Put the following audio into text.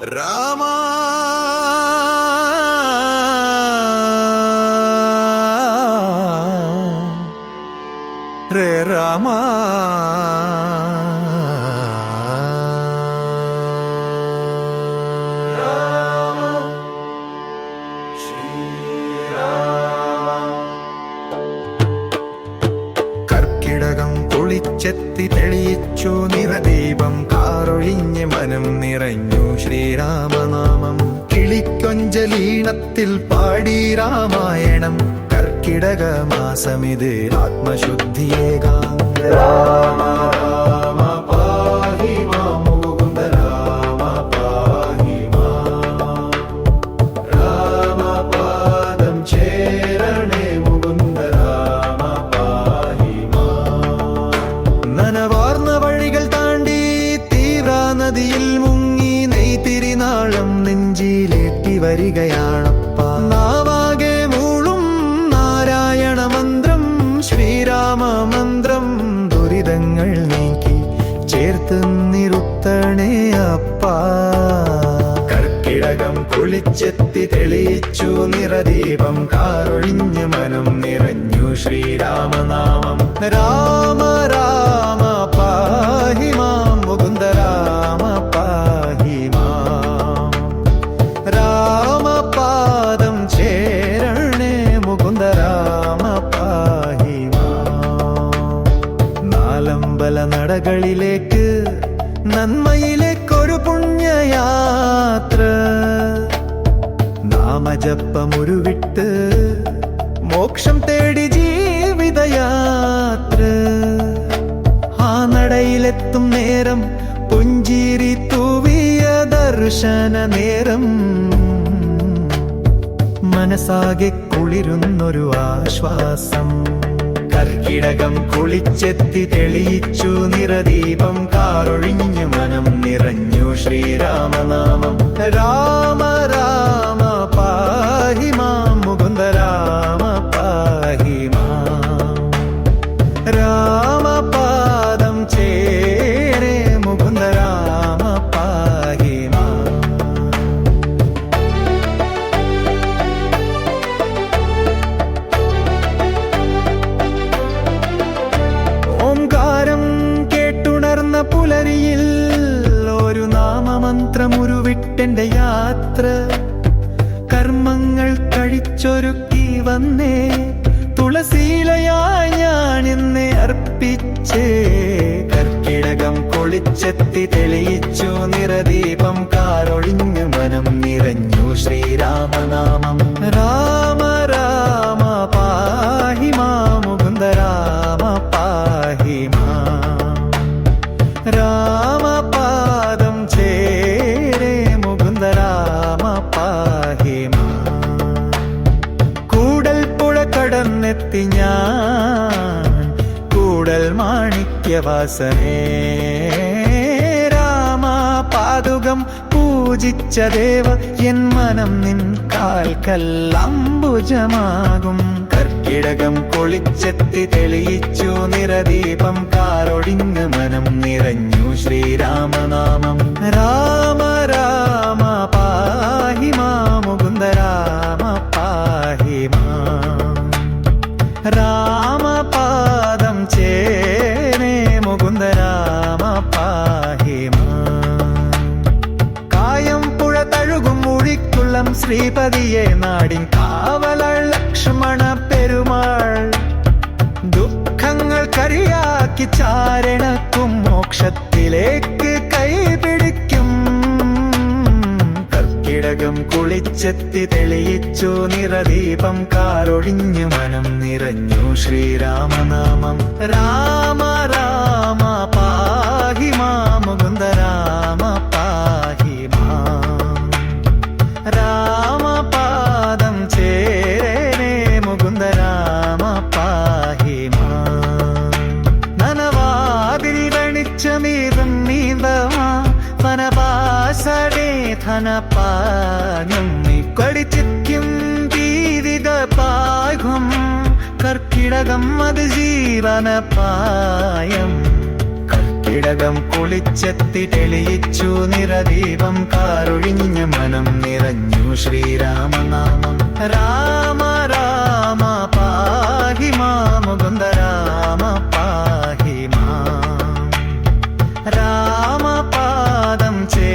രാമ രേ രാമ കുളിച്ചെത്തി തെളിയിച്ചു നിറദീപം. കാറൊഴിഞ്ഞ് മനം നിറഞ്ഞു ശ്രീരാമനാമം. കിളിക്കൊഞ്ചലീണത്തിൽ പാടി രാമായണം. കർക്കിടക മാസമിത് ആത്മശുദ്ധിയേകാം വരികയാണപ്പ. നാവാകെ മൂളും നാരായണ മന്ത്രം ശ്രീരാമ മന്ത്രം ദുരിതങ്ങൾ നീക്കി ചേർത്ത് നിരുത്തണേ അപ്പ. കർക്കിടകം കുളിച്ചെത്തി തെളിയിച്ചു നിറദീപം കാറൊഴിഞ്ഞ് മനം നിറഞ്ഞു ശ്രീരാമനാമം. രാമ രാമ നടകളിലേക്ക് നന്മയിലേക്കൊരു പുണ്യയാത്ര. നാമജപ്പമുരുവിട്ട് മോക്ഷം തേടി ജീവിതയാത്ര. ആ നടയിലെത്തും നേരം പുഞ്ചിരി തൂവിയ ദർശന നേരം. മനസ്സാകെ കുളിരുന്നൊരു ആശ്വാസം. കർക്കിടകം കുളിച്ചെത്തി തെളിയിച്ചു നിറദീപം. കാറൊഴിഞ്ഞു മനം നിറഞ്ഞു ശ്രീരാമനാമം. രാമ നാമമന്ത്രമുരുവിട്ടെന്റെ യാത്ര. കർമ്മങ്ങൾ കഴിച്ചൊരുക്കി വന്നേ. തുളസീലയായി ഞാൻ എന്നെ അർപ്പിച്ചേ. കർക്കിടകം കൊളിച്ചെത്തി തെളിയിച്ചു നിറദീപം. കാറൊഴിഞ്ഞു മനം നിറഞ്ഞു ശ്രീരാമനാമം. രാമ രാമ പാഹിമാ മുകുന്ദ രാമ പാഹി കടന്നെത്തി ഞാൻ കൂടൽ മാണിക്യവാസനേ രാമ പാതുകം പൂജിച്ച ദേവ എൻ മനം നിൻ കാൽക്കല്ലംബുജമാകും കർക്കിടകം കൊളിച്ചെത്തി തെളിയിച്ചു നിറദീപം കാറൊടിഞ്ഞ് മനം നിറഞ്ഞു ശ്രീരാമനാമം. രാമ രാമ പാഹി മുഴിക്കുള്ളം ശ്രീപതിയെ നാടിൻ കാവല ലക്ഷ്മണ പെരുമാൾ. ദുഃഖങ്ങൾ കരിയാക്കി ചാരണക്കും മോക്ഷത്തിലേക്ക് കൈപിടിക്കും കർക്കിടകം കുളിച്ചെത്തി തെളിയിച്ചു നിറദീപം കാറൊഴിഞ്ഞു മനം നിറഞ്ഞു ശ്രീരാമനാമം. രാമ രാമ ജീവിത പാകം കർക്കിടകം അത് ജീവനപായം. ഇടകം കുളിച്ചെത്തി തെളിയിച്ചു നിറദീപം കാറൊഴിഞ്ഞ മനം നിറഞ്ഞു ശ്രീരാമനാമം. രാമ పాదం చే